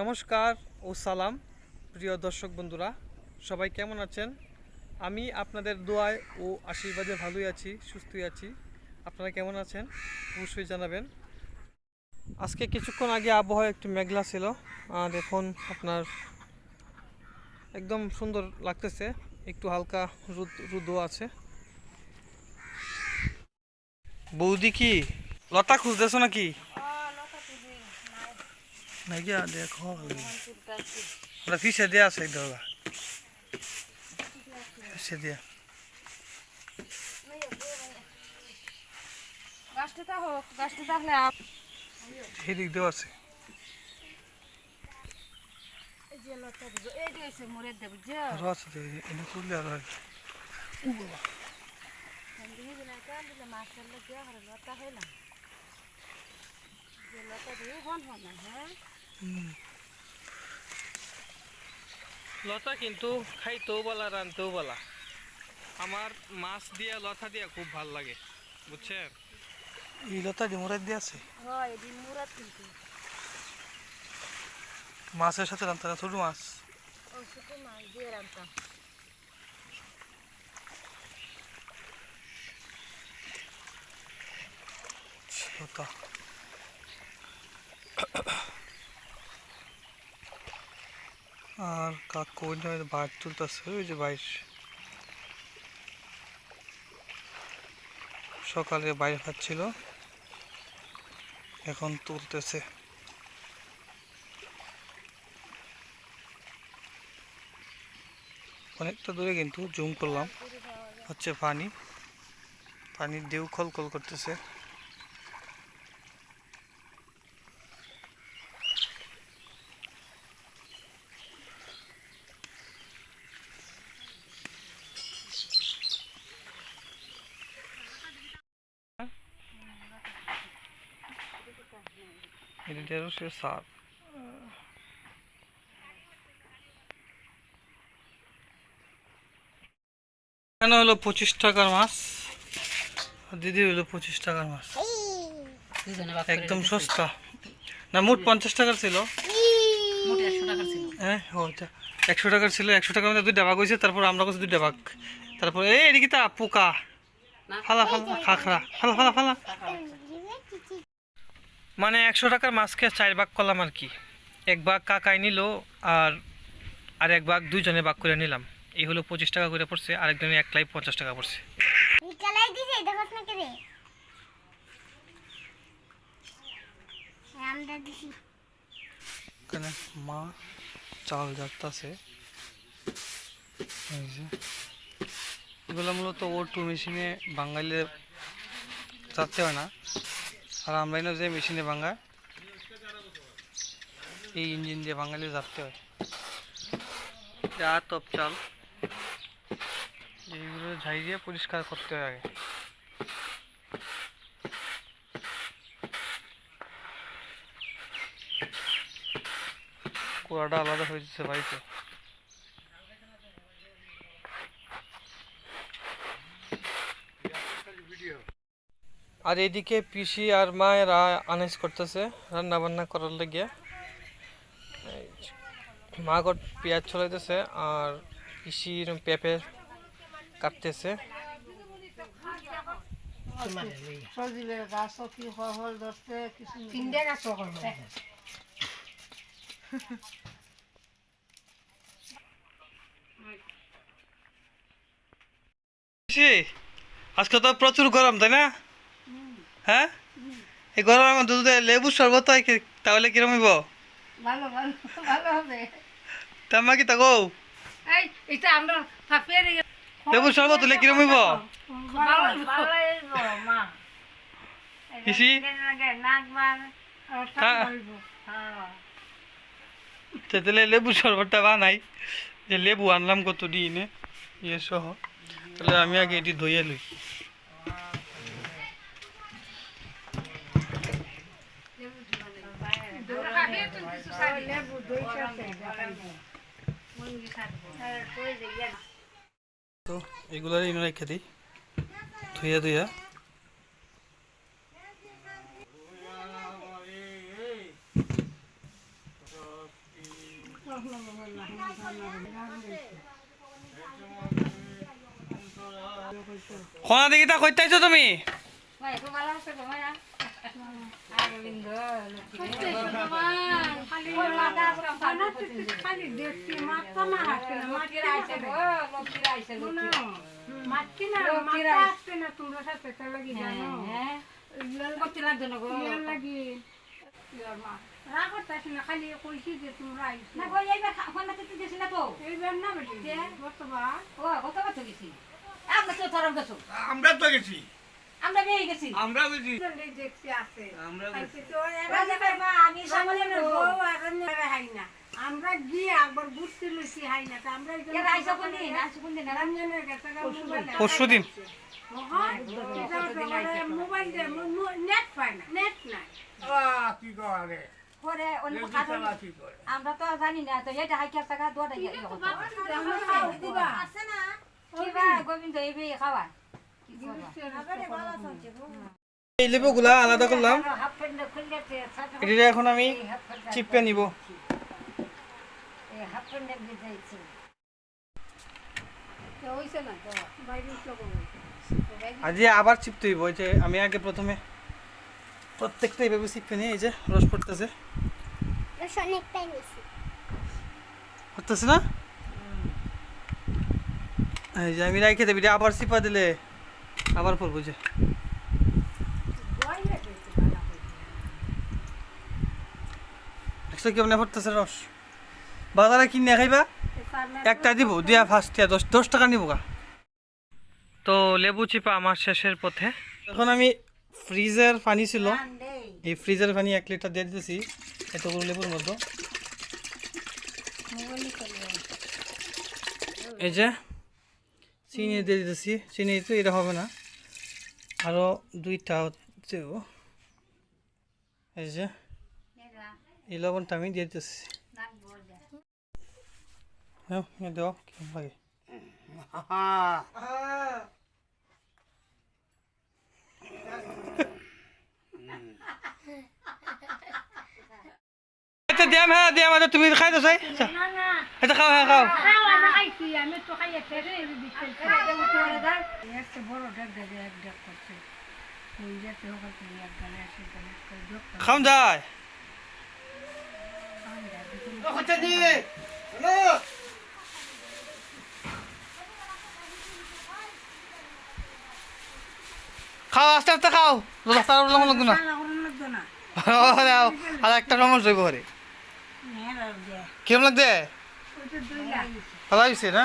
নমস্কার ও সালাম, প্রিয় দর্শক বন্ধুরা। সবাই কেমন আছেন? আমি আপনাদের দোয়ায় ও আশীর্বাদে ভালোই আছি, সুস্থই আছি। আপনারা কেমন আছেন? অবশ্যই জানাবেন। আজকে কিছুক্ষণ আগে আবহাওয়া একটু মেঘলা ছিল। আর এখন আপনার একদম সুন্দর লাগতেছে। একটু হালকা রোদ, রোদও আছে। বৌদি কি লতা খুঁজতেছো নাকি? না গিয়া দেখো ওরা ফিসে দেয়া আছে দাদা ফিসে দেয়া সেদিক দেওয়া আছে আরও আছে এটা করলে আরও দেওয়া করে লতা হইলাম লতা দিয়ে হন হন হ্যাঁ লতা কিন্তু খাইতেও বলা রানতেও বলা আমার মাছ দিয়া লতা দিয়া খুব ভালো লাগে বুঝছেন? এই লতা ডিমুরাই দিয়ে আছে? হয় মাছের সাথে রানতে না ছোট মাছ? ও শুধু মাছ দিয়ে রান্তাম লতা। আর কাকু ওই যে বাইর তুলতেছে? ওই যে বাইর সকালে বাইরে খাচ্ছিল এখন তুলতেছে। অনেকটা দূরে কিন্তু জুম করলাম। হচ্ছে পানি। পানির খল খল করতেছে। সে সার এখানে হলো পঁচিশ টাকার মাছ। দিদি হলো পঁচিশ টাকার মাছ। একদম সস্তা। না মোট পঞ্চাশ টাকার ছিল। হ্যাঁ ওইটা একশো টাকার ছিল একশো টাকার মধ্যে দুই ডাবাক হয়েছে তারপর আমরা করছি দুই ডাবাক। তারপর এই এদিকে তা পোকা। ফালা ফালা খাখরা ফালা ফালা ফালা মানে একশো টাকার মাছকে চার ভাগ করলাম আর কি। এক ভাগ কাকায় নিল আর আর এক ভাগ দুইজনে ভাগ করে নিলাম। এই হলো পঁচিশ টাকা করে পড়ছে আরেকজনে এক লাই পঞ্চাশ টাকা পড়ছে। দিছি এখানে মা চাল যাত্তাছে এই যে। এগুলো মূলত ও টু মেশিনে বাঙালিতে যাতে হয় না। আর আমরা এনে যে মেশিনে বাঙায় এই ইঞ্জিন দিয়ে বাঙালি যাতে হয়। যা তপ চাল। এইগুলো ঝাই দিয়ে পরিষ্কার করতে হয় আগে। কুড়াটা আলাদা হয়ে যাচ্ছে বাড়িতে। আর এদিকে পিসি আর মায়েরা আনাজ করতেছে রান্না বান্না করার লেগে। মা গট পেঁয়াজ ছড়াইতেছে আর পিসির পেঁপে কাটতেছে। পিসি আজকে তো প্রচুর গরম তাই না? হ্যাঁ? এই গরমের মধ্যে যদি লেবু শরবত হয় তাহলে কিরম হইব? ভালো ভালো ভালো হবে। তাম্মা কি তাকো? এই এটা আমরা ফাপিয়ে লেবু শরবত হলে কিরম হইব? ভালো ভালো মা। পিসি নাক বার হ্যাঁ। তাহলে লেবু শরবতটা বানাই। যে লেবু আনলাম কত দিনে ইয়ে সহ। তাহলে আমি আগে এটি ধুয়ে লই লেবু দই তো এগুলো রেখে দিই। ধুয়ে ধুয়ে। খনা দেখি তা কইতাইছো তুমি? খালি দেখছি মাত্রা না হাসছে না আসছে না মাতছি না তো করতেছি না খালি কইছি যে তোমরা আইছো এইবার না বেটি বর্তমান আমরা তো গেছি। আমরা বেয়ে গেছি। আমরা দেখছি আছে। আমরা তো মা আমি বউ আর হাই না। আমরা গিয়ে একবার ঘুরতে লইছি হাই না আমরা এর আইসা কোন দিন আইসা কোন দিন পরশু দিন। মোবাইল দে নেট পায় না নেট নাই। কি করে? অন্য কি আমরা তো জানি না তো এটা হাই হাইকা টাকা দুটা ইয়ে কথা দিবা। কিবা গোবিন্দ এই বে খাওয়া এই লেবুগুলা আলাদা করলাম। এটা এখন আমি চিপে নিব। আজ আবার চিপতে হইব যে আমি আগে প্রথমে প্রত্যেকটা এইভাবে চিপে নিই এই যে রস পড়তেছে পড়তেছে না? এই যে আমি রাইখে দেবি আবার চিপা দিলে। আবার পড়ব যে। একটা দিব, দিয়া দশ টাকা তো লেবু চিপা আমার শেষের পথে। এখন আমি ফ্রিজের পানি ছিল, এই ফ্রিজের পানি এক লিটার দিয়ে দিতেছি, এতগুলো লেবুর মধ্যে। এই যে, চিনি দিয়ে দিতেছি, চিনি তো এটা হবে না। আরও দুইটা হচ্ছে এই যে এই লবণটা আমি দিয়ে দিতেছি। হ্যাঁ লাগে? আচ্ছা দিয়াম হ্যাঁ দিয়াম আচ্ছা তুমি খাইতে চাই না না। এটা খাও হ্যাঁ খাও। তো খাম যায় খাও আস্তে আস্তে খাও। লঙ্ঘন না। আর একটা রঙের জৈব হরে। হ্যাঁ কেমন লাগছে? ভালো হয়েছে না?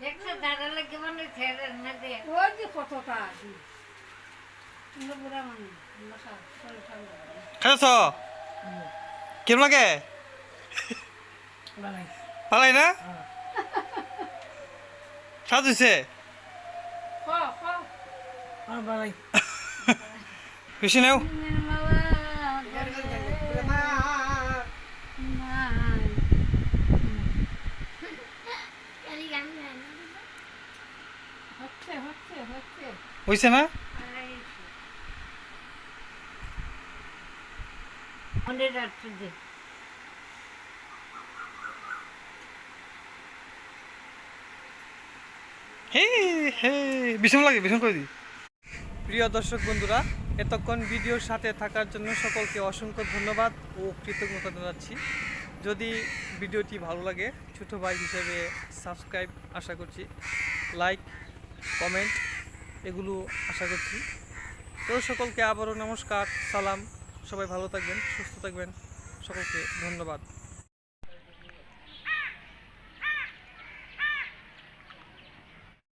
দেখছ দাঁড়ালে কেমন ছেড়ে না দে। ওই যে কতটা সুন্দর বুড়া মানুষ মশা চলে চলে খাইছ? কেমন লাগে? ভালাই না? স্বাদ হয়েছে খ খ। বেশি নেও। খালি গান গায় না। হচ্ছে হচ্ছে হচ্ছে। হয়েছে না? করে দিই প্রিয় দর্শক বন্ধুরা, এতক্ষণ ভিডিওর সাথে থাকার জন্য সকলকে অসংখ্য ধন্যবাদ ও কৃতজ্ঞতা জানাচ্ছি। যদি ভিডিওটি ভালো লাগে, ছোটো ভাই হিসেবে সাবস্ক্রাইব আশা করছি লাইক কমেন্ট এগুলো আশা করছি। তো সকলকে আবারও নমস্কার, সালাম। সবাই ভালো থাকবেন সুস্থ থাকবেন। সকলকে ধন্যবাদ।